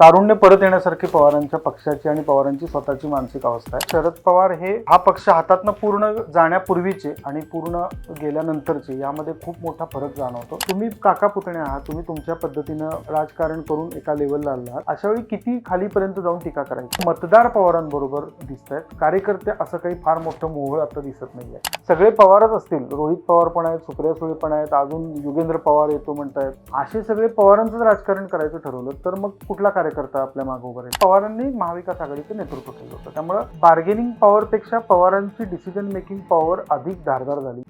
तारुण्य परत येण्यासारखी पवारांच्या पक्षाची आणि पवारांची स्वतःची मानसिक अवस्था आहे. शरद पवार हे हा पक्ष हातातनं पूर्ण जाण्यापूर्वीचे आणि पूर्ण गेल्यानंतरचे यामध्ये खूप मोठा फरक जाणवतो. तुम्ही काका पुतणे आहात तुम्ही तुमच्या पद्धतीनं राजकारण करून एका लेवलला आलात. अशा वेळी किती खालीपर्यंत जाऊन टीका करायची? मतदार पवारांबरोबर दिसत आहेत कार्यकर्ते असं काही फार मोठं मोहळ आता दिसत नाही आहे सगळे पवारच असतील. रोहित पवार पण आहेत सुप्रिया सुळे पण आहेत अजून युगेंद्र पवार येतो म्हणतायत. असे सगळे पवारांचंच राजकारण करायचं ठरवलं तर मग कुठला कार्यकर्ता आपल्या मागे पवारांनी महाविकास आघाडीचं नेतृत्व केलं होतं. त्यामुळं बार्गेनिंग पॉवरपेक्षा पवारांची डिसिजन मेकिंग पॉवर अधिक धारदार झाली.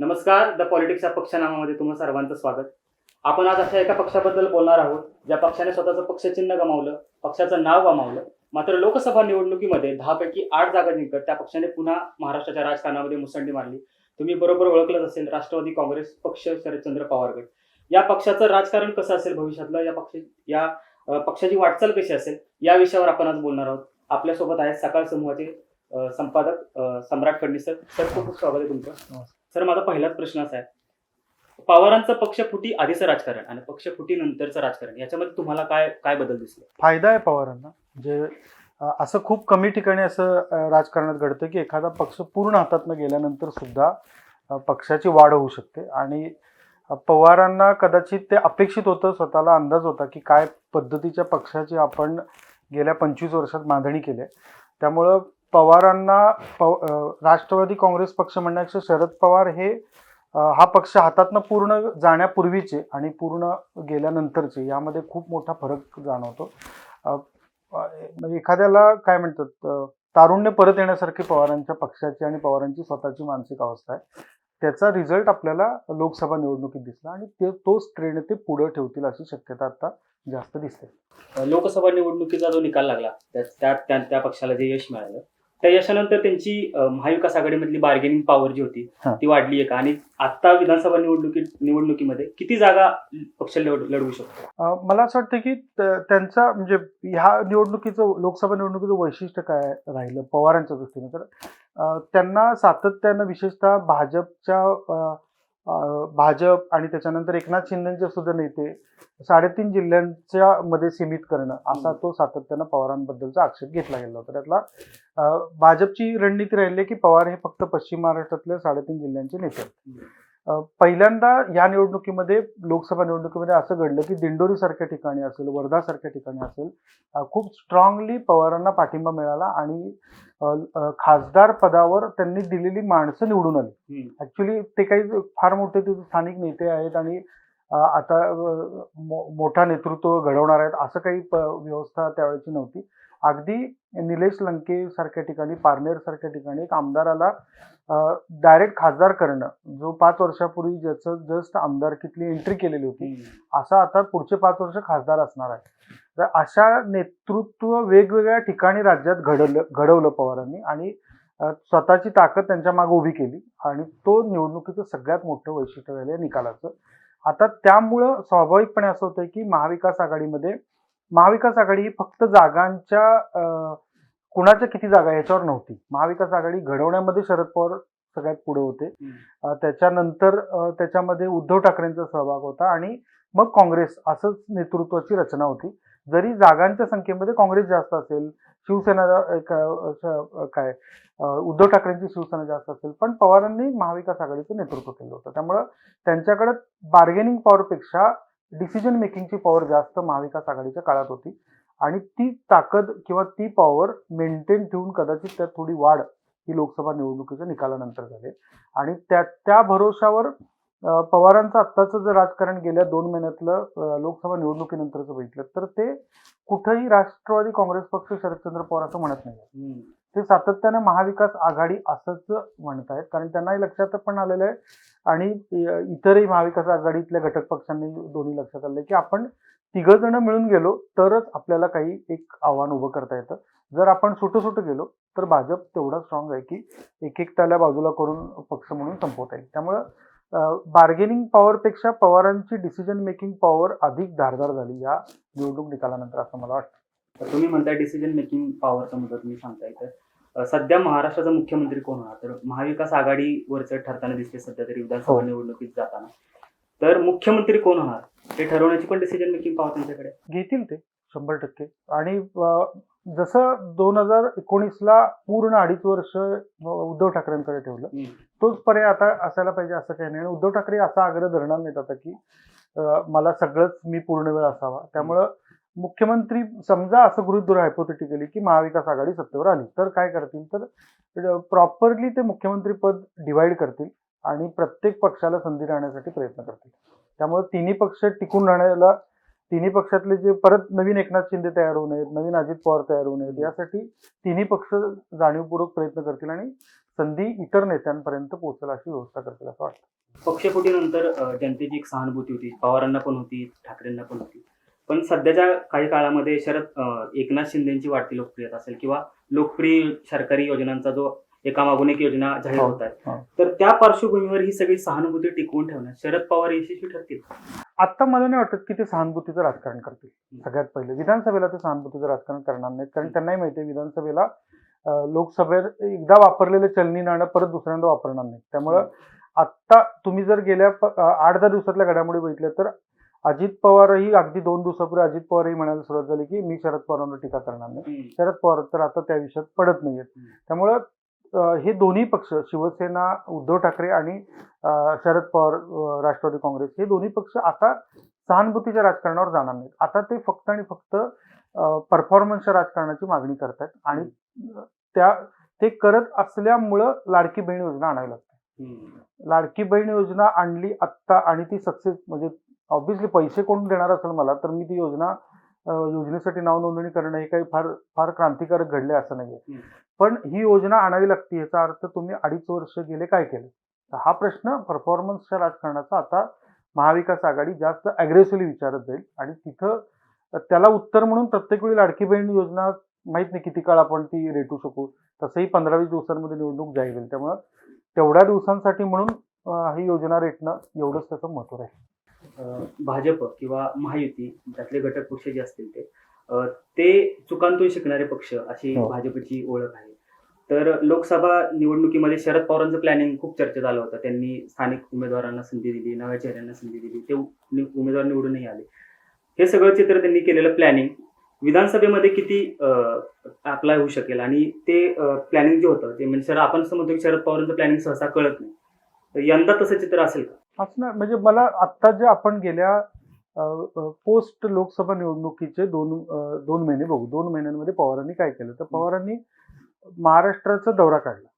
नमस्कार द पॉलिटिक्स या पक्षनामामध्ये तुम्हाला सर्वांचं स्वागत. आपण आज अशा एका पक्षाबद्दल बोलणार आहोत ज्या पक्षाने स्वतःचं पक्षचिन्ह गमावलं पक्षाचं नाव गमावलं. मात्र लोकसभा निवडणुकीमध्ये दहापैकी आठ जागा जिंकत त्या पक्षाने पुन्हा महाराष्ट्राच्या राजकारणामध्ये मुसंडी मारली. तुम्ही बरोबर ओळखलंच असेल राष्ट्रवादी काँग्रेस पक्ष शरदचंद्र पवार गट या पक्षाचं राजकारण कसं असेल भविष्यातलं? या पक्ष या पक्षाची वाटचाल कशी असेल? या विषयावर आपण आज बोलणार आहोत. आपल्यासोबत आहेत सकाळ समूहाचे संपादक सम्राट फडणीस सर. सर खूप खूप स्वागत आहे तुमचं. सर माझा पहिलाच प्रश्न असा आहे. पवारांचं पक्षफुटी आधीचं राजकारण आणि पक्षफुटी नंतरचं राजकारण याच्यामध्ये तुम्हाला काय काय बदल दिसले? फायदा आहे पवारांना. अ, असं खूप कमी ठिकाणी असं राजकारणात घडतं की एखादा पक्ष पूर्ण हातातनं गेल्यानंतर सुद्धा पक्षाची वाढ होऊ शकते आणि पवारांना कदाचित ते अपेक्षित होतं स्वतःला अंदाज होता की काय पद्धतीच्या पक्षाची आपण गेल्या पंचवीस वर्षात मांडणी केली आहे. त्यामुळं पवारांना पव राष्ट्रवादी काँग्रेस पक्ष म्हणण्यापेक्षा शरद पवार हे हा पक्ष हातातनं पूर्ण जाण्यापूर्वीचे आणि पूर्ण गेल्यानंतरचे यामध्ये खूप मोठा फरक जाणवतो म्हणजे एखाद्याला काय म्हणतात तारुण्य परत येण्यासारखी पवारांच्या पक्षाची आणि पवारांची स्वतःची मानसिक अवस्था आहे. त्याचा रिझल्ट आपल्याला लोकसभा निवडणुकीत दिसला आणि ते तोच ट्रेंड ते पुढे ठेवतील अशी शक्यता आता जास्त दिसते. लोकसभा निवडणुकीचा जो निकाल लागला त्या त्या त्या पक्षाला जे यश मिळालं त्या यशानंतर त्यांची महाविकास आघाडीमधली बार्गेनिंग पॉवर जी होती. ती वाढली आहे का आणि आता विधानसभा निवडणुकीत निवडणुकीमध्ये किती जागा पक्ष लढ- लढवू शकतो? मला असं वाटतं की त्यांचा म्हणजे ह्या निवडणुकीचं लोकसभा निवडणुकीचं वैशिष्ट्य काय राहिलं? पवारांच्या दृष्टीने तर त्यांना सातत्यानं विशेषतः भाजपच्या भाजप आणि त्याच्यानंतर एकनाथ शिंदेचे सुद्धा नेते साडेतीन जिल्ह्यांच्या मध्ये सीमित करणं असा तो सातत्यानं पवारांबद्दलचा आक्षेप घेतला गेला होता. त्यातला भाजपची रणनीती राहिली आहे की पवार हे फक्त पश्चिम महाराष्ट्रातल्या साडेतीन जिल्ह्यांचे नेते पहिल्यांदा या निवडणुकीमध्ये लोकसभा निवडणुकीमध्ये असं घडलं की दिंडोरी सारख्या ठिकाणी असेल वर्धा सारख्या ठिकाणी असेल खूप स्ट्रॉंगली पवारांना पाठिंबा मिळाला आणि खासदार पदावर त्यांनी दिलेली माणसं निवडून आली. ऍक्च्युली ते काही फार मोठे ते स्थानिक नेते आहेत आणि आता मोठा नेतृत्व घडवणार आहेत असं काही प- व्यवस्था त्यावेळेची नव्हती. अगदी निलेश लंके सारख्या ठिकाणी पारनेर सारख्या ठिकाणी एक आमदाराला डायरेक्ट खासदार करणं जो पाच वर्षापूर्वी ज्याचं जस्ट आमदारकीतली एंट्री केलेली होती. असा आता पुढचे पाच वर्ष खासदार असणार आहे. तर अशा नेतृत्व वेगवेगळ्या ठिकाणी राज्यात घडवलं घडवलं पवारांनी आणि स्वतःची ताकद त्यांच्या मागे उभी केली आणि तो निवडणुकीचं सगळ्यात मोठं वैशिष्ट्य झालं या निकालाचं. आता त्यामुळं स्वाभाविकपणे असं होतं की महाविकास आघाडीमध्ये महाविकास आघाडी ही फक्त जागांच्या कुणाच्या किती जागा याच्यावर नव्हती. महाविकास आघाडी घडवण्यामध्ये शरद पवार सगळ्यात पुढे होते. त्याच्यानंतर त्याच्यामध्ये उद्धव ठाकरेंचा सहभाग होता आणि मग काँग्रेस असंच नेतृत्वाची रचना होती. जरी जागांच्या संख्येमध्ये काँग्रेस जास्त असेल शिवसेना एक, काय उद्धव ठाकरेंची शिवसेना जास्त असेल पण पवारांनी महाविकास आघाडीचं नेतृत्व केलं होतं. त्यामुळं त्यांच्याकडे बार्गेनिंग पॉवरपेक्षा डिसिजन मेकिंगची पॉवर जास्त महाविकास आघाडीच्या काळात होती. आणि ती ताकद किंवा ती पॉवर मेंटेन ठेवून कदाचित त्यात थोडी वाढ ही लोकसभा निवडणुकीच्या निकालानंतर झाली. आणि त्या त्या भरोशावर पवारांचं आत्ताचं जर राजकारण गेल्या दोन महिन्यातलं लोकसभा निवडणुकीनंतरचं बघितलं तर ते कुठंही राष्ट्रवादी काँग्रेस पक्ष शरदचंद्र पवार असं म्हणत नाही. ते सातत्यानं महाविकास आघाडी असंच म्हणतायत कारण त्यांनाही लक्षात पण आलेलं आहे. आणि इतरही महाविकास आघाडीतल्या घटक पक्षांनी दोन्ही लक्षात आलंय की आपण तिघ जण मिळून गेलो तरच आपल्याला काही एक आव्हान उभं करता येतं. जर आपण सुटं सुटं गेलो तर भाजप तेवढा स्ट्रॉंग आहे की एक एक त्याला बाजूला करून पक्ष म्हणून संपवता येईल. त्यामुळं बार्गेनिंग पॉवरपेक्षा पवारांची डिसिजन मेकिंग पॉवर अधिक धारदार झाली या निवडणूक निकालानंतर असं मला वाटतं. तर तुम्ही म्हणताय डिसिजन मेकिंग पॉवरचा मुद्दा तुम्ही सांगताय. तर सध्या महाराष्ट्राचा मुख्यमंत्री कोण होणार? तर महाविकास आघाडीवरचं ठरताना दिसते सध्या तरी विधानसभा हो. निवडणुकीत जाताना. तर मुख्यमंत्री कोण होणार? ते ठरवण्याची पण डिसिजन मेकिंग पाहा त्यांच्याकडे घेतील ते शंभर टक्के. आणि जसं दोन हजार एकोणीसला पूर्ण अडीच वर्ष उद्धव ठाकरेंकडे ठेवलं. तोच पर्याय आता असायला पाहिजे असं काही नाही. उद्धव ठाकरे असा आग्रह धरणार नाहीत आता की मला सगळंच मी पूर्ण वेळ असावा. त्यामुळं मुख्यमंत्री समजा असं गृहित हायपोथेटिकली की महाविकास आघाडी सत्तेवर आली तर काय करतील? तर प्रॉपरली ते मुख्यमंत्री पद डिवाइड करतील आणि प्रत्येक पक्षाला संधी राहण्यासाठी प्रयत्न करतील. त्यामुळे तिन्ही पक्ष टिकून राहण्याला तिन्ही पक्षातले जे परत नवीन एकनाथ शिंदे तयार होऊ नयेत नवीन अजित पवार तयार होऊ नयेत यासाठी तिन्ही पक्ष जाणीवपूर्वक प्रयत्न करतील आणि संधी इतर नेत्यांपर्यंत पोहोचेल अशी व्यवस्था करतील असं वाटतं. पक्षफुटीनंतर जनतेची एक सहानुभूती होती पवारांना पण होती ठाकरेंना पण होती. पण सध्याच्या काही काळामध्ये शरद एकनाथ शिंदेची वाढती लोकप्रियता असेल किंवा लोकप्रिय सरकारी योजनांचा जो एकामागून एक योजना जाहीर हो, होत आहे हो. तर त्या पार्श्वभूमीवर ही सगळी सहानुभूती टिकवून ठेवण्यात शरद पवार यशस्वी ठरतील? आता मला नाही वाटत की ते सहानुभूतीचं राजकारण करतील. सगळ्यात पहिले विधानसभेला ते सहानुभूतीचं राजकारण करणार नाहीत. कारण त्यांनाही माहिती आहे विधानसभेला लोकसभेत एकदा वापरलेले चलनी नाणं परत दुसऱ्यांदा वापरणार नाही त्यामुळं आत्ता तुम्ही जर गेल्या आठ दहा दिवसातल्या घडामोडी बघितल्या तर अजित पवारही अगदी दोन दिवसापूर्वी अजित पवारही म्हणायला सुरुवात झाली की मी शरद पवारांवर टीका करणार नाही. शरद पवार तर आता त्या विषयात पडत नाहीयेत. त्यामुळं हे दोन्ही पक्ष शिवसेना उद्धव ठाकरे आणि शरद पवार राष्ट्रवादी काँग्रेस हे दोन्ही पक्ष आता सहानुभूतीच्या राजकारणावर जाणार नाहीत आता ते फक्त आणि फक्त परफॉर्मन्सच्या राजकारणाची मागणी करतात आणि त्या ते करत असल्यामुळं लाडकी बहीण योजना आणावी लागते. लाडकी बहीण योजना आणली आत्ता आणि ती सक्सेस म्हणजे ऑब्व्हियसली पैसे कोण देणार असेल मला तर मी ती योजना योजनेसाठी नाव नोंदणी करणं हे काही फार फार क्रांतिकारक घडले असं नाहीये. पण ही योजना आणावी लागते याचा अर्थ तुम्ही अडीच वर्ष गेले काय केलं? तर हा प्रश्न परफॉर्मन्सच्या राजकारणाचा आता महाविकास आघाडी जास्त अग्रेसिव्हली विचारत जाईल. आणि तिथं त्याला उत्तर म्हणून प्रत्येक वेळी लाडकी बहीण योजना माहीत नाही किती काळ आपण ती रेटू शकू. तसंही पंधरा वीस दिवसांमध्ये निवडणूक जाहीर होईल. त्यामुळं तेवढ्या दिवसांसाठी म्हणून ही योजना रेटणं एवढंच त्याचं महत्त्व आहे भाजप किंवा महायुती त्यातले घटक पक्ष जे असतील ते ते चुकांतून शिकणारे पक्ष अशी हो. भाजपची ओळख आहे. तर लोकसभा निवडणुकीमध्ये शरद पवारांचं प्लॅनिंग खूप चर्चेत आलं होतं. त्यांनी स्थानिक उमेदवारांना संधी दिली नव्या चेहऱ्यांना संधी दिली ते उमेदवार निवडूनही आले. हे सगळं चित्र त्यांनी केलेलं प्लॅनिंग विधानसभेमध्ये किती अप्लाय होऊ शकेल आणि ते प्लॅनिंग जे होतं ते म्हणजे शरद आपण असं म्हणतो की शरद पवारांचं प्लॅनिंग सहसा कळत नाही. तर यंदा तसं चित्र असेल का? असणार. म्हणजे मला आत्ता जे आपण गेल्या पोस्ट लोकसभा निवडणुकीचे दोन दोन महिने बघू. दोन महिन्यांमध्ये पवारांनी काय केलं? तर पवारांनी महाराष्ट्राचा दौरा काढला.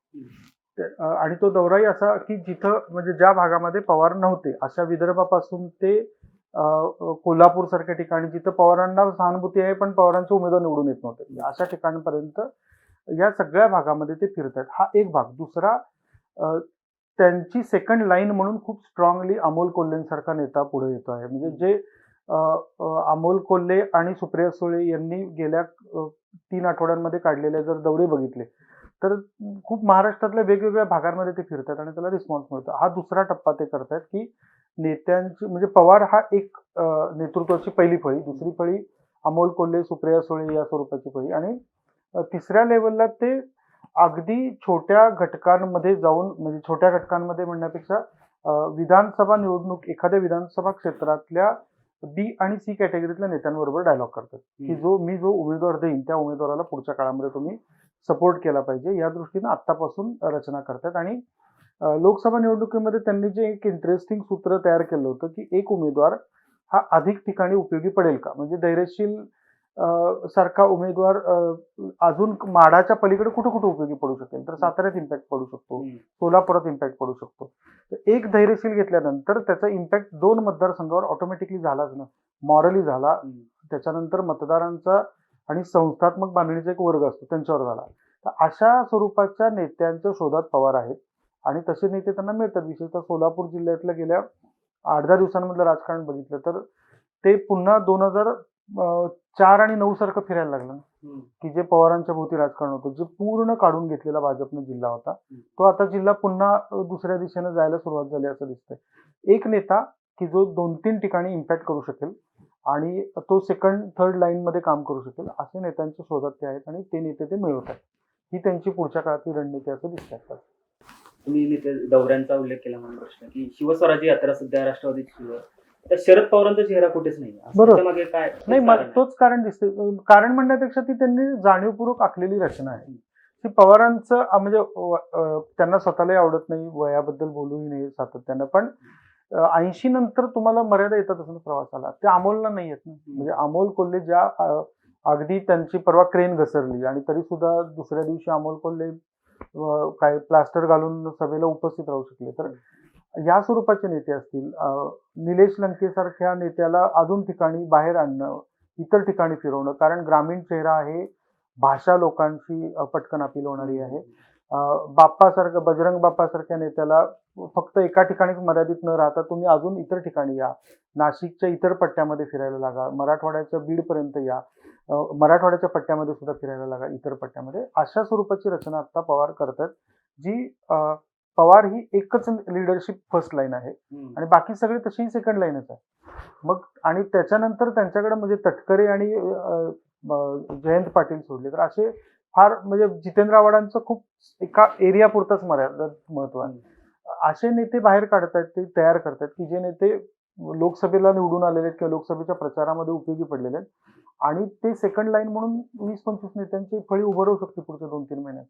आणि तो दौराही असा की जिथं म्हणजे ज्या भागामध्ये पवार नव्हते अशा विदर्भापासून ते कोल्हापूर सारख्या ठिकाणी जिथं पवारांना सहानुभूती आहे पण पवारांचे उमेदवार निवडून येत नव्हते. अशा ठिकाणपर्यंत या सगळ्या भागामध्ये ते फिरत आहेत हा एक भाग. दुसरा त्यांची सेकंड लाईन म्हणून खूप स्ट्रॉंगली अमोल कोल्हेंसारखा नेता पुढे येतो आहे. म्हणजे जे अमोल कोल्हे आणि सुप्रिया सुळे यांनी गेल्या तीन आठवड्यांमध्ये काढलेले जर दौरे बघितले तर खूप महाराष्ट्रातल्या वेगवेगळ्या भागांमध्ये ते फिरतात आणि त्याला रिस्पॉन्स मिळतो. हा दुसरा टप्पा ते करतात की नेत्यांची म्हणजे पवार हा एक नेतृत्वाची पहिली फळी दुसरी फळी अमोल कोल्हे सुप्रिया सुळे या स्वरूपाची फळी आणि तिसऱ्या लेवलला ते अगदी छोट्या घटकांमध्ये जाऊन म्हणजे छोट्या घटकांमध्ये म्हणण्यापेक्षा विधानसभा निवडणूक एखाद्या विधानसभा क्षेत्रातल्या बी आणि सी कॅटेगरीतल्या नेत्यांबरोबर डायलॉग करतात. की जो मी जो उमेदवार देईन त्या उमेदवाराला पुढच्या काळामध्ये तुम्ही सपोर्ट केला पाहिजे या दृष्टीनं आत्तापासून रचना करतात. आणि लोकसभा निवडणुकीमध्ये त्यांनी जे एक इंटरेस्टिंग सूत्र तयार केलं होतं की एक उमेदवार हा अधिक ठिकाणी उपयोगी पडेल का? म्हणजे धैर्यशील सारखा उमेदवार अजून माडाच्या पलीकडे कुठं कुठं उपयोगी पडू शकेल? तर साताऱ्यात इम्पॅक्ट पडू शकतो. सोलापुरात इम्पॅक्ट पडू शकतो. तर एक धैर्यशील घेतल्यानंतर त्याचा इम्पॅक्ट दोन मतदारसंघावर ऑटोमॅटिकली झालाच ना. मॉरली झाला. त्याच्यानंतर मतदारांचा आणि संस्थात्मक बांधणीचा एक वर्ग असतो त्यांच्यावर झाला. तर अशा स्वरूपाच्या नेत्यांच्या शोधात पवार आहेत. आणि तसे नेते त्यांना मिळतात. विशेषतः सोलापूर जिल्ह्यातल्या गेल्या आठ दहा दिवसांमधलं राजकारण बघितलं तर ते पुन्हा दोन हजार चार आणि नऊ सारखं फिरायला लागलं. की जे पवारांच्या भोवती राजकारण होतं जे पूर्ण काढून घेतलेला भाजपनं जिल्हा होता. तो आता जिल्हा पुन्हा दुसऱ्या दिशेनं जायला सुरुवात झाली असं दिसतंय. एक नेता की जो दोन तीन ठिकाणी इम्पॅक्ट करू शकेल आणि तो सेकंड थर्ड लाईन मध्ये काम करू शकेल असे नेत्यांच्या शोधात ते आहेत आणि ते नेते ते मिळवत आहेत. ही त्यांची पुढच्या काळातली रणनीती असं दिसत आहे तुम्ही नेते दौऱ्यांचा उल्लेख केला म्हणून प्रश्न की शिवस्वराज्य यात्रा सध्या राष्ट्रवादीची शरद पवारांचा चेहरा कुठेच नाही बरोबर. काय नाही मला? तोच कारण दिसते कारण म्हणण्यापेक्षा ती त्यांनी जाणीवपूर्वक आखलेली रचना आहे. ती पवारांचं अं, म्हणजे व- अं, त्यांना स्वतःलाही आवडत नाही वयाबद्दल बोलूही नाही सातत्यानं. पण ऐंशी नंतर तुम्हाला मर्यादा येतातच ना प्रवासाला. ते अमोलला नाही येत ना. म्हणजे अमोल कोल्हे ज्या अं, अगदी त्यांची परवा क्रेन घसरली आणि तरी सुद्धा दुसऱ्या दिवशी अमोल कोल्हे अं, काय प्लास्टर घालून सभेला उपस्थित राहू शकले. तर या स्वरूपाचे नेते असतील निलेश लंकेसारख्या नेत्याला अजून ठिकाणी बाहेर आणणं इतर ठिकाणी फिरवणं कारण ग्रामीण चेहरा आहे भाषा लोकांशी पटकन अपील होणारी आहे. बाप्पासारखं बजरंग बाप्पासारख्या नेत्याला फक्त एका ठिकाणीच मर्यादित न राहता तुम्ही अजून इतर ठिकाणी या. नाशिकच्या इतर पट्ट्यामध्ये फिरायला लागा मराठवाड्याच्या बीडपर्यंत या. मराठवाड्याच्या पट्ट्यामध्ये सुद्धा फिरायला लागा इतर पट्ट्यामध्ये. अशा स्वरूपाची रचना आता पवार करतात जी पवार ही एकच लिडरशिप फर्स्ट लाईन आहे. आणि बाकी सगळे तशीही सेकंड लाईनच आहे. मग आणि त्याच्यानंतर त्यांच्याकडे म्हणजे तटकरे आणि जयंत पाटील सोडले. तर असे फार म्हणजे जितेंद्र आव्हाडांचं खूप एका एरिया पुरतच मर्यादा महत्त्व आहे. असे नेते बाहेर काढतायत ते तयार करतायत की जे नेते लोकसभेला निवडून आलेले आहेत किंवा लोकसभेच्या प्रचारामध्ये उपयोगी पडलेले आहेत. आणि ते सेकंड लाईन म्हणून वीस पंचवीस नेत्यांची फळी उभं राहू शकते पुढच्या दोन तीन महिन्यात.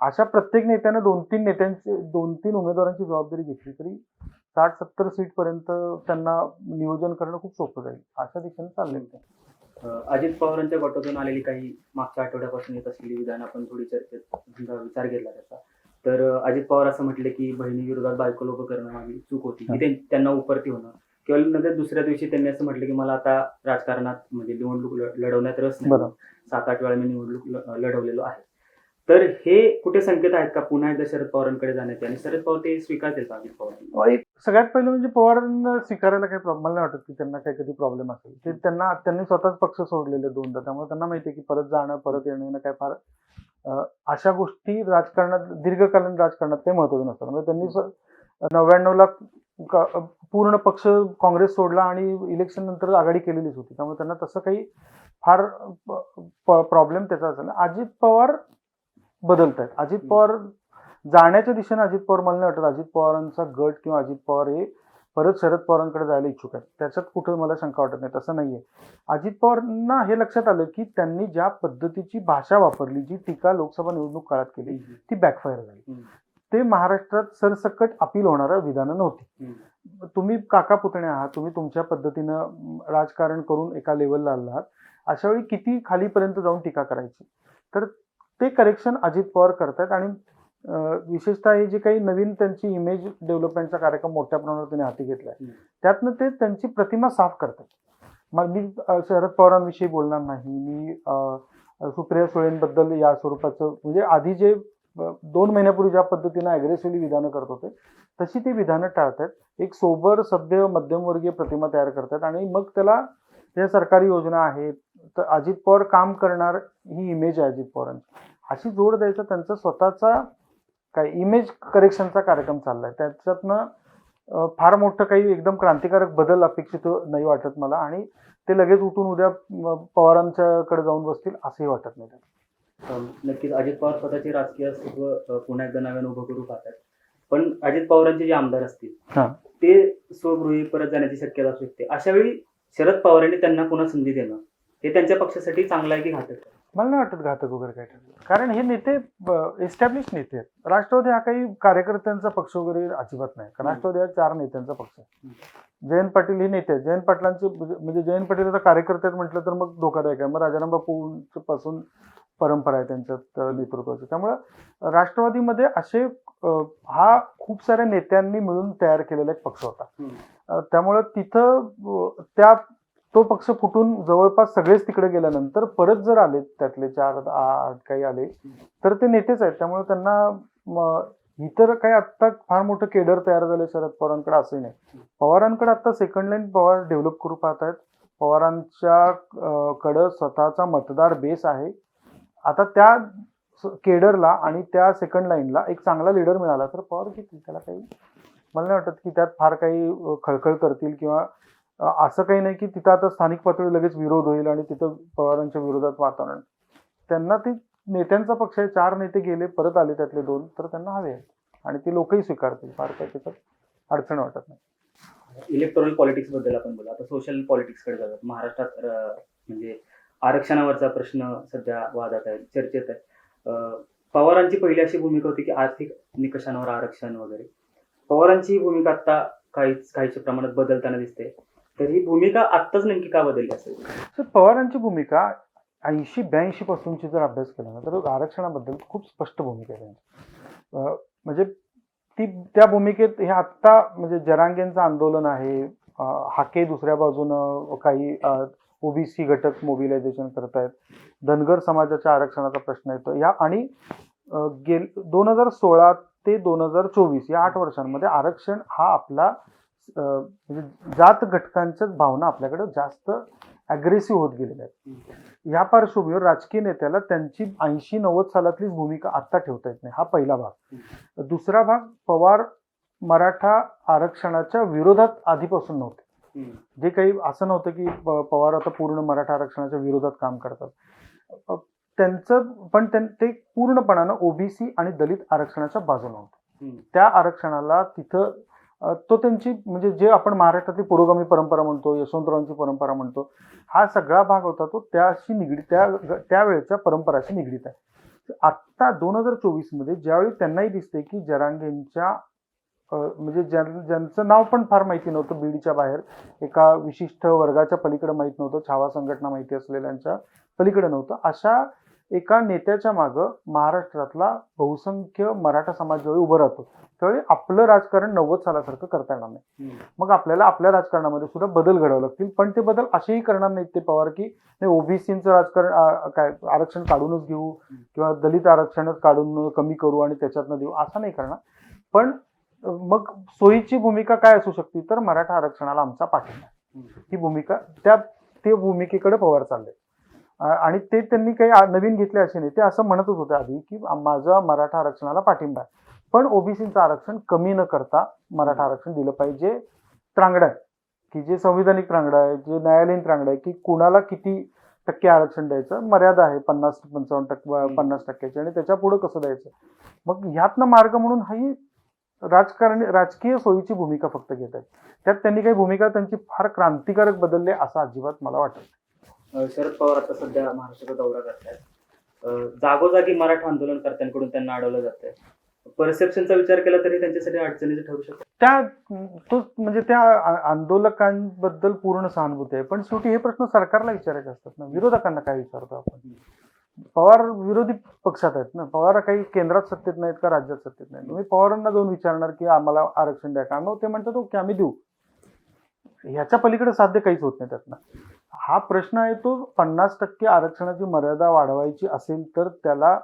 अशा प्रत्येक नेत्यानं दोन तीन नेत्यांची दोन तीन उमेदवारांची जबाबदारी घेतली तरी साठ सत्तर सीट पर्यंत त्यांना नियोजन करणं खूप सोपं जाईल. अशा दिशेने चाललंय ते अजित पवारांच्या गटातून आलेली काही मागच्या आठवड्यापासून येत असलेली विधान आपण थोडी चर्चेत विचार घेतला त्याचा. तर अजित पवार असं म्हटले की बहिणी विरोधात बायको लोक करणं माझी चूक होती. त्यांना उपरती होणं. किंवा नंतर दुसऱ्या दिवशी त्यांनी असं म्हटलं की मला आता राजकारणात म्हणजे निवडणूक लढवण्यात रस नाही. सात आठ वेळा मी निवडणूक लढवलेलो आहे. तर हे कुठे संकेत आहेत का? पुन्हा एकदा शरद पवारांकडे जाण्याचे आणि शरद पवार ते स्वीकारतील का अजित पवार? एक सगळ्यात पहिलं म्हणजे पवारांना स्वीकारायला काही प्रॉब्लेम मला नाही वाटत की त्यांना काही कधी प्रॉब्लेम असेल. ते त्यांना त्यांनी स्वतःच पक्ष सोडलेले दोनदा. त्यामुळे त्यांना माहिती आहे की परत जाणं परत येणं ना काय फार अशा गोष्टी राजकारणात दीर्घकालीन राजकारणात काही महत्वाचं नसतं म्हणजे त्यांनी नव्याण्णव ला क- पूर्ण पक्ष काँग्रेस सोडला आणि इलेक्शन नंतर आघाडी केलेलीच होती. त्यामुळे त्यांना तसं काही फार प्रॉब्लेम त्याचा असेल. अजित पवार बदलत आहेत अजित पवार जाण्याच्या दिशेने अजित पवार मला नाही वाटत अजित पवारांचा गट किंवा अजित पवार हे परत शरद पवारांकडे जायला इच्छुक आहेत. त्याच्यात कुठं मला शंका वाटत नाही तसं नाहीये. अजित पवारांना हे लक्षात आलं की त्यांनी ज्या पद्धतीची भाषा वापरली जी टीका लोकसभा निवडणूक काळात केली ती बॅकफायर झाली. ते महाराष्ट्रात सरसकट अपील होणारं विधानं नव्हती. तुम्ही काका पुतणे आहात तुम्ही तुमच्या पद्धतीनं राजकारण करून एका लेवलला आलात अशा वेळी किती खालीपर्यंत जाऊन टीका करायची? तर ते करेक्शन अजित पवार करतायत आणि विशेषतः हे जे काही नवीन त्यांची इमेज डेव्हलपमेंटचा कार्यक्रम मोठ्या प्रमाणावर त्यांनी हाती घेतलाय हम्म. त्यातनं ते त्यांची प्रतिमा साफ करतात. मग मी शरद पवारांविषयी बोलणार नाही. मी सुप्रिया सुळेंबद्दल या स्वरूपाचं म्हणजे आधी जे दोन महिन्यापूर्वी ज्या पद्धतीनं अग्रेसिव्हली विधानं करत होते तशी ती विधानं टाळतात. एक सोबर सभ्य मध्यमवर्गीय प्रतिमा तयार करतात आणि मग त्याला ज्या सरकारी योजना आहेत तर अजित पवार काम करणार ही इमेज आहे अजित पवारांची. अशी जोड द्यायचा त्यांचा स्वतःचा काय इमेज करेक्शनचा कार्यक्रम चाललाय. त्याच्यातनं फार मोठं काही एकदम क्रांतिकारक बदल अपेक्षित नाही वाटत मला आणि ते लगेच उठून उद्या पवारांच्याकडे जाऊन बसतील असंही वाटत नाही नक्कीच अजित पवार स्वतःचे राजकीय अस्तित्व पुन्हा एकदा नव्यानं उभं करू पाहतात. पण अजित पवारांचे जे आमदार असतील हा. ते स्वगृही परत जाण्याची शक्यता असू शकते. अशा वेळी शरद पवार यांनी त्यांना पुन्हा संधी देणं. हे त्यांच्या पक्षासाठी चांगलं आहे की घातक आहे? मला नाही वाटत घातक वगैरे काय ठरलं कारण हे नेते एस्टॅब्लिश नेते आहेत. राष्ट्रवादी हा काही कार्यकर्त्यांचा पक्ष वगैरे अजिबात नाही. कारण राष्ट्रवादी हा चार नेत्यांचा पक्ष आहे. जयंत पाटील हे नेते आहेत. जयंत पाटलांचे म्हणजे जयंत पाटील आता कार्यकर्ते आहेत म्हटलं तर मग धोकादायक आहे. मग राजाराम बापू पासून परंपरा आहे त्यांच्यात अं, नेतृत्वाची. त्यामुळं राष्ट्रवादीमध्ये असे हा खूप साऱ्या नेत्यांनी मिळून तयार केलेला एक पक्ष होता. त्यामुळं तिथं त्या तो पक्ष फुटून जवळपास सगळेच तिकडे गेल्यानंतर परत जर आले त्यातले चार आठ काही आले तर ते नेतेच आहेत. त्यामुळे त्यांना इतर काही आत्ता फार मोठं केडर तयार झाले शरद पवारांकडे असंही नाही. पवारांकडे आता सेकंड लाईन पवार डेव्हलप करू पाहत आहेत पवारांच्या कडं स्वतःचा मतदार बेस आहे. आता त्या स- केडरला आणि त्या सेकंड लाईनला एक चांगला लीडर मिळाला तर पवार घेतील. त्याला काही मला नाही वाटत की त्यात फार काही खळखळ करतील किंवा असं काही नाही की तिथं आता स्थानिक पातळी लगेच विरोध होईल आणि तिथं पवारांच्या विरोधात वातावरण. त्यांना ते नेत्यांचा पक्ष आहे चार नेते गेले परत आले त्यातले दोन तर त्यांना हवे आहेत. आणि ते लोकही स्वीकारतील. फार काही त्याच्यात अडचण वाटत नाही. इलेक्टोरल पॉलिटिक्सबद्दल आपण बोलू. आता सोशल पॉलिटिक्सकडे जातात महाराष्ट्रात म्हणजे आरक्षणावरचा प्रश्न सध्या वादात आहे चर्चेत आहे. पवारांची पहिली अशी भूमिका होती की आर्थिक निकषांवर आरक्षण वगैरे. पवारांची भूमिका आता काहीच काहीच्या प्रमाणात बदलताना दिसते. तर ही भूमिका आत्ताच नेमकी का बदलली असेल? सर पवारांची भूमिका ऐंशी ब्याऐंशी पासूनची जर अभ्यास केला ना तर आरक्षणाबद्दल खूप स्पष्ट भूमिका आहे त्यांची. म्हणजे ती त्या भूमिकेत हे आत्ता म्हणजे जरांगेंचं आंदोलन आहे हाके दुसऱ्या बाजूनं काही ओबीसी घटक मोबिलायझेशन करतायत धनगर समाजाच्या आरक्षणाचा प्रश्न येतो. या आणि गेल दोन हजार सोळा ते दोन हजार चोवीस या आठ वर्षांमध्ये आरक्षण हा आपला म्हणजे जात घटकांच्याच भावना आपल्याकडे जास्त अग्रेसिव्ह होत गेलेल्या आहेत. या पार्श्वभूमीवर राजकीय नेत्याला त्यांची ऐंशी नव्वद सालातलीच भूमिका आत्ता ठेवता येत नाही. हा पहिला भाग. दुसरा भाग पवार मराठा आरक्षणाच्या विरोधात आधीपासून नव्हते. जे काही असं नव्हतं की पवार आता पूर्ण मराठा आरक्षणाच्या विरोधात काम करतात. त्यांचं पण त्यां- ते पूर्णपणानं ओबीसी आणि दलित आरक्षणाच्या बाजूने होते. त्या आरक्षणाला तिथं तो त्यांची म्हणजे जे आपण महाराष्ट्रातली पुरोगामी परंपरा म्हणतो यशवंतरावांची परंपरा म्हणतो हा सगळा भाग होता तो त्याशी निगडीत त्या त्यावेळेच्या परंपराशी निगडीत आहे. आत्ता दोन हजार चोवीसमध्ये ज्यावेळी त्यांनाही दिसते की जरांगेंच्या म्हणजे ज्यां ज्यांचं नाव पण फार माहिती नव्हतं बीडीच्या बाहेर एका विशिष्ट वर्गाच्या पलीकडे माहीत नव्हतं छावा संघटना माहिती असलेल्यांच्या पलीकडे नव्हतं अशा एका नेत्याच्या मागं महाराष्ट्रातला बहुसंख्य मराठा समाज ज्यावेळी उभं राहतो त्यावेळी आपलं राजकारण नव्वद सालासारखं करता येणार नाही. मग आपल्याला आपल्या राजकारणामध्ये सुद्धा बदल घडावे लागतील. पण ते बदल असेही करणार नाहीत ते पवार की नाही ओबीसीचं राजकारण काय आरक्षण काढूनच घेऊ किंवा दलित आरक्षणच काढून कमी करू आणि त्याच्यातनं देऊ असं नाही करणार. पण मग सोयीची भूमिका काय असू शकते? तर मराठा आरक्षणाला आमचा पाठिंबा ही भूमिका त्या ते भूमिकेकडे पवार चालले. आणि ते त्यांनी काही नवीन घेतले असे नाही. ते असं म्हणतच होते आधी की माझा मराठा आरक्षणाला पाठिंबा आहे. पण ओबीसीचं आरक्षण कमी न करता मराठा आरक्षण दिलं पाहिजे. त्रांगडं आहे. की जे संविधानिक त्रांगडं आहे जे न्यायालयीन त्रांगडं आहे की कुणाला किती टक्के आरक्षण द्यायचं? मर्यादा आहे पन्नास पंचावन्न टक्के पन्नास टक्क्याची. आणि त्याच्या पुढे कसं द्यायचं? मग ह्यातनं मार्ग म्हणून ही राजकारणी राजकीय सोयीची भूमिका फक्त घेत आहेत. त्यात त्यांनी काही भूमिका त्यांची फार क्रांतिकारक बदलले असं अजिबात मला वाटत शरद पवार आता सध्या महाराष्ट्राचा दौरा करतायत. अं, जागोजागी मराठा आंदोलनकर्त्यांकडून त्यांना अडवलं जात आहे परसेप्शनचा विचार केला तरी त्यांच्यासाठी अडचणीचं ठरू शकतो. त्या तो म्हणजे त्या आंदोलकांबद्दल पूर्ण सहानुभूती आहे. पण शेवटी हे प्रश्न सरकारला विचारायचे असतात ना. विरोधकांना काय विचारतो आपण? पवार विरोधी पक्षात आहेत ना. पवार काही केंद्रात सत्तेत नाहीत का राज्यात सत्तेत नाहीत? मी पवारांना जाऊन विचारणार की आम्हाला आरक्षण द्या का? मग ते म्हणतात ओके आम्ही देऊ. ह्याच्या पलीकडे साध्य काहीच होत नाही त्यातनं. हा प्रश्न आहे तो पन्नास टक्के आरक्षणाची मर्यादा वाढवायची असेल तर त्याला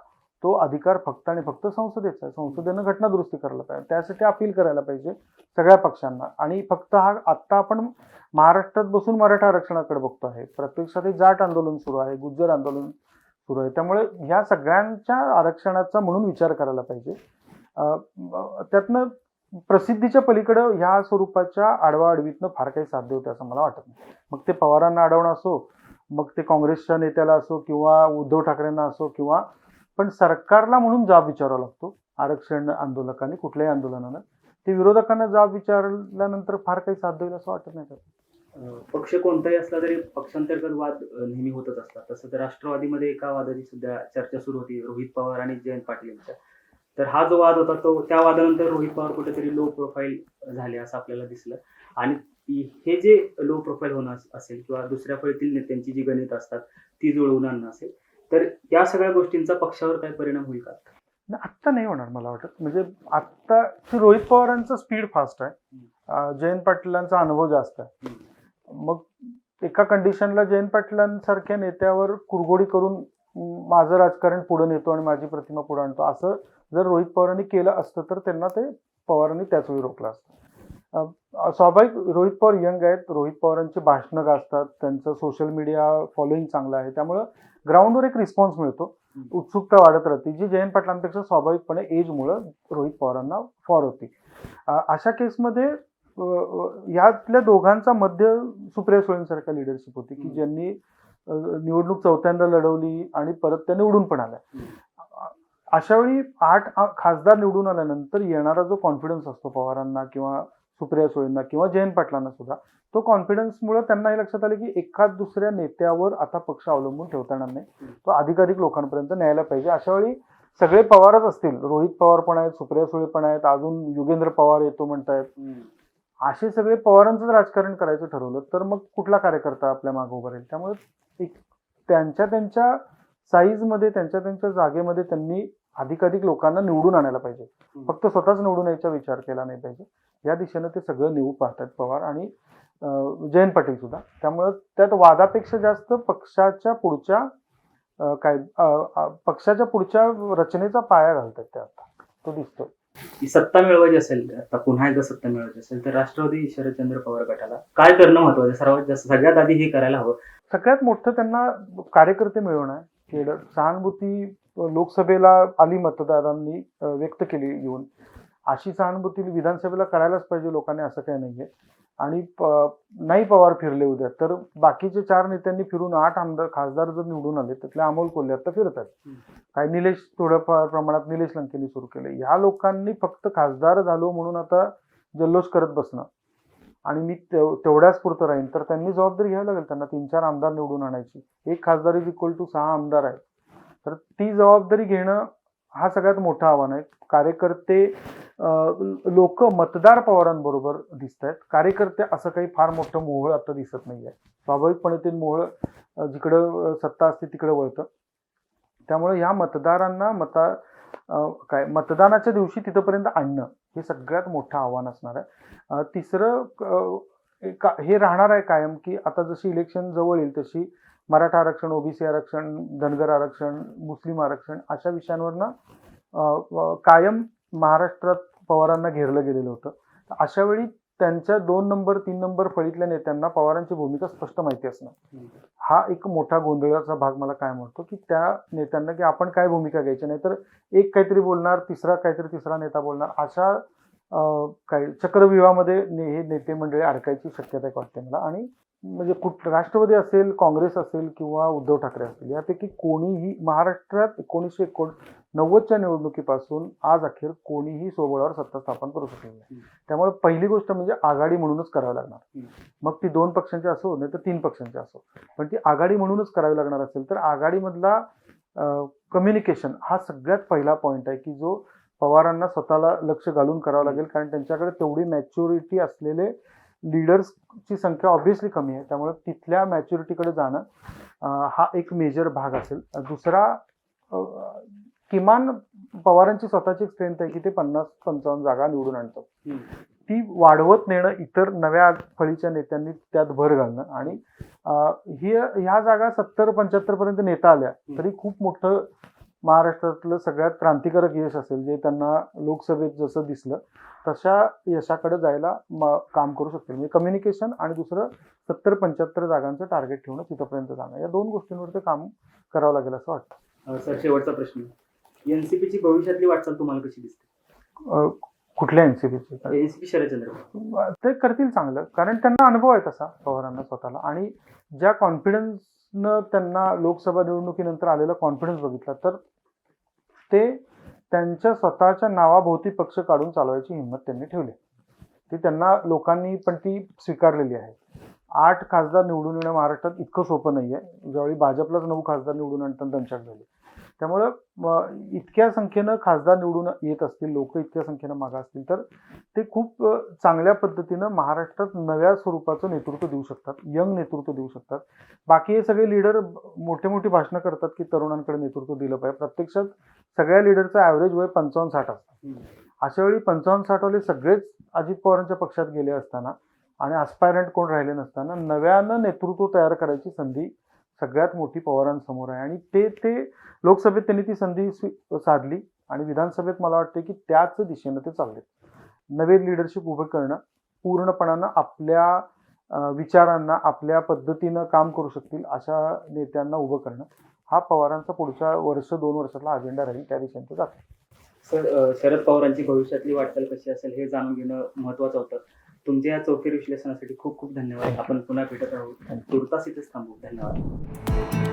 तो अधिकार फक्त आणि फक्त संसदेचा आहे. संसदेनं घटना दुरुस्ती करायला पाहिजे. त्यासाठी अपील करायला पाहिजे सगळ्या पक्षांना. आणि फक्त हा आत्ता आपण महाराष्ट्रात बसून मराठा आरक्षणाकडे बघतो आहे. प्रत्यक्षात हे जाट आंदोलन सुरू आहे गुज्जर आंदोलन सुरू आहे. त्यामुळे ह्या सगळ्यांच्या आरक्षणाचा म्हणून विचार करायला पाहिजे. त्यातनं प्रसिद्धीच्या पलीकडं ह्या स्वरूपाच्या आडवाआडवीतनं फार काही साध्य होते असं मला वाटत नाही. मग ते पवारांना अडवणं असो मग ते काँग्रेसच्या नेत्याला असो किंवा उद्धव ठाकरेंना असो किंवा पण सरकारला म्हणून जाब विचारावा लागतो. आरक्षण आंदोलकांनी कुठल्याही आंदोलनानं. ते विरोधकांना जाब विचारल्यानंतर फार काही साध्य होईल असं वाटत नाही त्यात. पक्ष कोणताही असला तरी पक्षांतर्गत वाद नेहमी होतच असतात. तसं तर राष्ट्रवादीमध्ये एका वादाची सध्या चर्चा सुरू होती रोहित पवार आणि जयंत पाटील यांच्या. तर हा जो वाद होता तो त्या वादानंतर रोहित पवार कुठेतरी लो प्रोफाईल झाले असं आपल्याला दिसलं. आणि हे जे लो प्रोफाईल होणं असेल किंवा दुसऱ्या फळीतील नेत्यांची जी गणित असतात ती जुळवून आणणं असेल तर या सगळ्या गोष्टींचा पक्षावर काय परिणाम होईल का? आत्ता नाही होणार मला वाटत. म्हणजे आत्ता रोहित पवारांचा स्पीड फास्ट आहे. जयंत पाटीलांचा अनुभव जास्त आहे. मग एका कंडिशनला जयंत पाटलांसारख्या नेत्यावर कुरघोडी करून माझं राजकारण पुढे नेतो आणि माझी प्रतिमा पुढे आणतो असं जर रोहित पवारांनी केलं असतं तर त्यांना ते पवारांनी त्याच वेळी रोखलं असतं. स्वाभाविक रोहित पवार यंग आहेत. रोहित पवारांची भाषणं गाजतात. त्यांचं सोशल मीडिया फॉलोईंग चांगलं आहे. त्यामुळं ग्राउंडवर एक रिस्पॉन्स मिळतो. उत्सुकता वाढत राहते. जी जयंत पाटलांपेक्षा स्वाभाविकपणे एजमुळं रोहित पवारांना फॉर होती. अशा केसमध्ये यातल्या दोघांचा मध्य सुप्रिया सुळेंसारख्या लिडरशिप होती की. ज्यांनी निवडणूक चौथ्यांदा लढवली आणि परत त्या निवडून पण आल्या. अ- अशा वेळी आठ खासदार निवडून आल्यानंतर येणारा जो कॉन्फिडन्स असतो पवारांना किंवा सुप्रिया सुळेंना किंवा जयंत पाटलांना सुद्धा तो कॉन्फिडन्समुळे त्यांना हे लक्षात आलं की एखाद दुसऱ्या नेत्यावर आता पक्ष अवलंबून ठेवता येणार नाही. तो अधिकाधिक लोकांपर्यंत न्यायला पाहिजे. अशा वेळी सगळे पवारच असतील. रोहित पवार पण आहेत सुप्रिया सुळे पण आहेत अजून युगेंद्र पवार येतो म्हणतायत. असे सगळे पवारांचंच राजकारण करायचं ठरवलं तर मग कुठला कार्यकर्ता आपल्या मागे उभा राहील? त्यामुळे एक त्यांच्या त्यांच्या साईजमध्ये त्यांच्या त्यांच्या जागेमध्ये त्यांनी अधिकाधिक लोकांना निवडून आणायला पाहिजे. फक्त स्वतःच निवडून यायचा विचार केला नाही पाहिजे. या दिशेनं ते सगळं निवू पाहतात पवार आणि जयंत पाटील सुद्धा. त्यामुळं त्यात वादापेक्षा जास्त पक्षाच्या पुढच्या काय पक्षाच्या पुढच्या रचनेचा पाया घालतात ते आता. तो दिसतोय. सत्ता मिळवायची असेल आता पुन्हा एकदा सत्ता मिळवायची असेल तर राष्ट्रवादी शरदचंद्र पवार गटाला काय करणं महत्वाचं? सर्वात जास्त सगळ्यात आधी हे करायला हवं. सगळ्यात मोठं त्यांना कार्यकर्ते मिळवणं सहानुभूती लोकसभेला आली मतदारांनी व्यक्त केली येऊन. अशी सहानुभूती विधानसभेला करायलाच पाहिजे लोकांनी असं काही नाहीये. आणि प- नाही पवार फिरले उद्या तर बाकीचे चार नेत्यांनी फिरून आठ आमदार खासदार जर निवडून आले त्यातले अमोल कोल्हे आता फिरत आहेत. हम्म. काही निलेश थोड्याफार प्रमाणात निलेश लंकेनी सुरू केले. ह्या लोकांनी फक्त खासदार झालो म्हणून आता जल्लोष करत बसणं. आणि मी तेव- तेवढ्याच पुरतं राहीन तर त्यांनी जबाबदारी घ्यावी लागेल त्यांना तीन चार आमदार निवडून आणायची. एक खासदार इज इक्वल टू सहा आमदार आहे तर ती जबाबदारी घेणं हा सगळ्यात मोठं आव्हान आहे. कार्यकर्ते लोक मतदार पवारांबरोबर दिसत आहेत कार्यकर्ते असं काही फार मोठं मोहळ आता दिसत नाही आहे स्वाभाविकपणे ते मोहळ जिकडं सत्ता असते तिकडे वळतं. त्यामुळे ह्या मतदारांना मता काय मतदानाच्या दिवशी तिथपर्यंत आणणं हे सगळ्यात मोठं आव्हान असणार आहे. तिसरं अं, हे राहणार आहे कायम की आता जशी इलेक्शन जवळ येईल तशी मराठा आरक्षण ओबीसी आरक्षण धनगर आरक्षण मुस्लिम आरक्षण अशा विषयांवरनं कायम महाराष्ट्रात पवारांना घेरलं गेलेलं होतं. तर अशा वेळी त्यांच्या दोन नंबर तीन नंबर फळीतल्या नेत्यांना पवारांची भूमिका स्पष्ट माहिती असणार हा एक मोठा गोंधळाचा भाग मला काय म्हणतो की त्या नेत्यांना की आपण काय भूमिका घ्यायची? नाही तर एक काहीतरी बोलणार तिसरा काहीतरी तिसरा नेता बोलणार अशा काही काय चक्रव्यूहामध्ये ने- हे नेते मंडळी अडकायची शक्यता एक वाटते मला. आणि म्हणजे कुठ राष्ट्रवादी असेल काँग्रेस असेल किंवा उद्धव ठाकरे असतील यापैकी कोणीही महाराष्ट्रात एकोणीसशे एकोण नव्वदच्या निवडणुकीपासून आज अखेर कोणीही सोबळावर सत्ता स्थापन करू शकलेलं नाही. त्यामुळे पहिली गोष्ट म्हणजे आघाडी म्हणूनच करावी लागणार. मग ती दोन पक्षांची असो नाही तर तीन पक्षांची असो. पण ती आघाडी म्हणूनच करावी लागणार असेल तर आघाडीमधला कम्युनिकेशन हा सगळ्यात पहिला पॉईंट आहे की जो पवारांना स्वतःला लक्ष घालून करावं लागेल. कारण त्यांच्याकडे तेवढी मॅच्युरिटी असलेले लिडर्सची संख्या ऑब्व्हियसली कमी आहे. त्यामुळे तिथल्या मॅच्युरिटीकडे जाणं हा एक मेजर भाग असेल. दुसरा किमान पवारांची स्वतःची स्ट्रेंथ आहे की ते पन्नास पंचावन्न जागा निवडून आणतात. ती वाढवत नेणं इतर नव्या फळीच्या नेत्यांनी त्यात भर घालणं. आणि ही ह्या जागा सत्तर पंच्याहत्तर पर्यंत नेता आल्या तरी खूप मोठं महाराष्ट्रातलं सगळ्यात क्रांतिकारक यश असेल जे त्यांना लोकसभेत जसं दिसलं तशा यशाकडे जायला काम करू शकतील. म्हणजे कम्युनिकेशन आणि दुसरं सत्तर पंच्याहत्तर जागांचं टार्गेट ठेवणं तिथपर्यंत जाणं. या दोन गोष्टींवर ते काम करावं लागेल असं वाटतं. सर शेवटचा प्रश्न. एनसीपीची भविष्यातली वाटचाल तुम्हाला कशी दिसते? कुठल्या एनसीपीची एनसीपी शरदचंद्र. ते करतील चांगलं कारण त्यांना अनुभव आहे तसा पवारांना स्वतःला. आणि ज्या कॉन्फिडन्सनं त्यांना लोकसभा निवडणुकीनंतर आलेला कॉन्फिडन्स बघितला तर ते त्यांच्या स्वतःच्या नावाभोवती पक्ष काढून चालवायची हिंमत त्यांनी ठेवली. ती त्यांना लोकांनी पण ती स्वीकारलेली आहे. आठ खासदार निवडून येणं महाराष्ट्रात इतकं सोपं नाही आहे ज्यावेळी भाजपलाच नऊ खासदार निवडून आणताना दंचाक झाली. त्यामुळं इतक्या संख्येनं खासदार निवडून येत असतील लोक इतक्या संख्येनं मागा असतील तर ते खूप चांगल्या पद्धतीनं महाराष्ट्रात नव्या स्वरूपाचं नेतृत्व देऊ शकतात यंग नेतृत्व देऊ शकतात. बाकी हे सगळे लीडर मोठे मोठी भाषणं करतात की तरुणांकडे नेतृत्व दिलं पाहिजे. प्रत्यक्षात सगळ्या लीडरचं ॲव्हरेज वय पंचावन्न साठ असतं. अशा वेळी पंचावन्न साठवाले सगळेच अजित पवारांच्या पक्षात गेले असताना आणि अस्पायरंट कोण राहिले नसताना नव्यानं नेतृत्व तयार करायची संधी सगळ्यात मोठी पवारांसमोर आहे. आणि ते ते लोकसभेत त्यांनी ती संधी स्वी- साधली आणि विधानसभेत मला वाटते की त्याच दिशेनं ते चालले नवे लिडरशिप उभं करणं पूर्णपणानं आपल्या विचारांना आपल्या पद्धतीनं काम करू शकतील अशा नेत्यांना उभं करणं हा पवारांचा पुढच्या वर्ष दोन वर्षातला अजेंडा राहील त्या दिशेनं ते जातील सर शरद पवारांची भविष्यातली वाटचाल कशी असेल हे जाणून घेणं महत्वाचं होतं. तुमच्या या चौफेर विश्लेषणासाठी खूप खूप धन्यवाद. आपण पुन्हा भेटत आहोत तुर्तास इथेच थांबू. धन्यवाद.